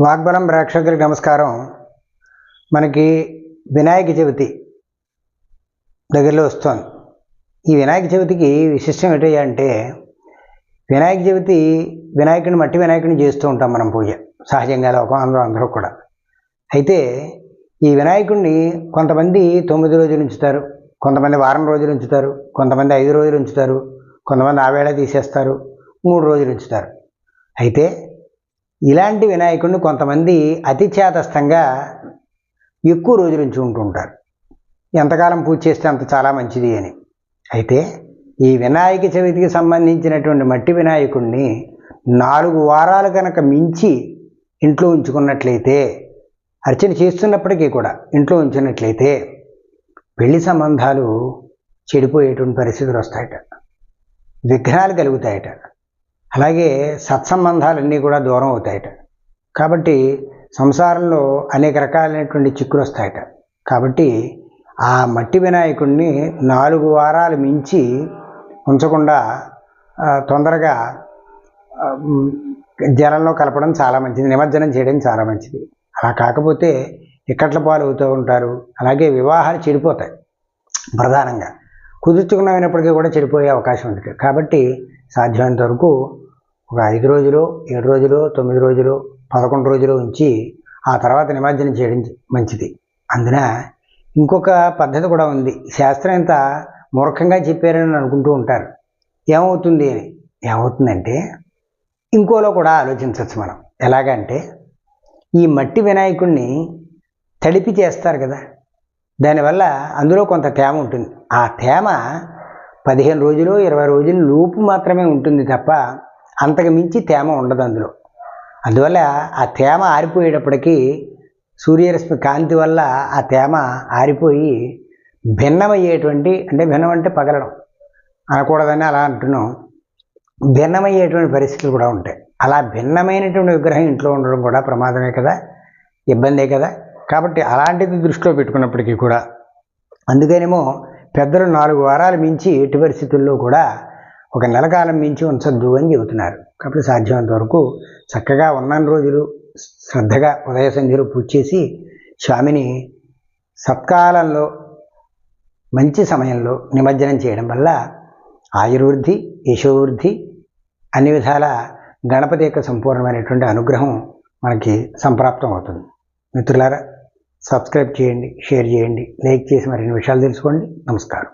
వాగ్బలం ప్రేక్షకులకు నమస్కారం. మనకి వినాయక చవితి దగ్గరలో వస్తోంది. ఈ వినాయక చవితికి విశిష్టం ఏంటంటే అంటే వినాయక చవితి వినాయకుడిని మట్టి వినాయకుని చేస్తూ ఉంటాం మనం పూజ. సహజంగా లోకం అందరూ అందరూ కూడా. అయితే ఈ వినాయకుడిని కొంతమంది తొమ్మిది రోజులు ఉంచుతారు కొంతమంది వారం రోజులు ఉంచుతారు కొంతమంది ఐదు రోజులు ఉంచుతారు కొంతమంది ఆవేళ తీసేస్తారు మూడు రోజులు ఉంచుతారు. అయితే ఇలాంటి వినాయకుడిని కొంతమంది అతి చేతస్థంగా ఎక్కువ రోజులు నుంచి ఉంటుంటారు. ఎంతకాలం పూజ చేస్తే అంత చాలా మంచిది అని. అయితే ఈ వినాయక చవితికి సంబంధించినటువంటి మట్టి వినాయకుడిని నాలుగు వారాలు కనుక మించి ఇంట్లో ఉంచుకున్నట్లయితే అర్చన చేస్తున్నప్పటికీ కూడా ఇంట్లో ఉంచినట్లయితే పెళ్ళి సంబంధాలు చెడిపోయేటువంటి పరిస్థితులు వస్తాయట. విఘ్నాలు కలుగుతాయట. అలాగే సత్సంబంధాలన్నీ కూడా దూరం అవుతాయట. కాబట్టి సంసారంలో అనేక రకాలైనటువంటి చిక్కులు వస్తాయట. కాబట్టి ఆ మట్టి వినాయకుడిని నాలుగు వారాలు మించి ఉంచకుండా తొందరగా జలంలో కలపడం చాలా మంచిది నిమజ్జనం చేయడం చాలా మంచిది. అలా కాకపోతే ఇక్కట్ల పాలు అవుతూ ఉంటారు అలాగే వివాహాలు చెడిపోతాయి ప్రధానంగా. కుదుర్చుకున్నప్పటికీ కూడా చెడిపోయే అవకాశం ఉంది కాబట్టి సాధ్యమైనంత వరకు ఒక ఐదు రోజులు ఏడు రోజులు తొమ్మిది రోజులు పదకొండు రోజులు ఉంచి ఆ తర్వాత నిమజ్జనం చేయడం మంచిది. అందున ఇంకొక పద్ధతి కూడా ఉంది. శాస్త్రం ఇంత మూర్ఖంగా చెప్పారని అనుకుంటూ ఉంటారు. ఏమవుతుంది అని? ఏమవుతుందంటే ఇంకోలో కూడా ఆలోచించవచ్చు మనం. ఎలాగంటే ఈ మట్టి వినాయకుడిని తడిపి చేస్తారు కదా. దానివల్ల అందులో కొంత తేమ ఉంటుంది. ఆ తేమ పదిహేను రోజులు ఇరవై రోజుల లోపు మాత్రమే ఉంటుంది తప్ప అంతకు మించి తేమ ఉండదు అందులో. అందువల్ల ఆ తేమ ఆరిపోయేటప్పటికీ సూర్యరశ్మి కాంతి వల్ల ఆ తేమ ఆరిపోయి భిన్నమయ్యేటువంటి అంటే భిన్నం అంటే పగలడం అనకూడదని అలా అంటున్నాం. భిన్నమయ్యేటువంటి పరిస్థితులు కూడా ఉంటాయి. అలా భిన్నమైనటువంటి విగ్రహం ఇంట్లో ఉండడం కూడా ప్రమాదమే కదా ఇబ్బందే కదా. కాబట్టి అలాంటిది దృష్టిలో పెట్టుకున్నప్పటికీ కూడా అందుకనేమో పెద్దలు నాలుగు వారాలు మించి ఎట్టి పరిస్థితుల్లో కూడా ఒక నెల కాలం మించి ఉంచద్దు అని చెబుతున్నారు. కాబట్టి సాధ్యమైనంత వరకు చక్కగా ఉన్న రోజులు శ్రద్ధగా ఉదయ సంధ్యలు పూజ చేసి స్వామిని సత్కాలంలో మంచి సమయంలో నిమజ్జనం చేయడం వల్ల ఆయుర్వృద్ధి యశోవృద్ధి అన్ని విధాల గణపతి యొక్క సంపూర్ణమైనటువంటి అనుగ్రహం మనకి సంప్రాప్తం అవుతుంది. మిత్రులారా సబ్స్క్రైబ్ చేయండి షేర్ చేయండి లైక్ చేసి మరిన్ని విషయాలు తెలుసుకోండి. నమస్కారం.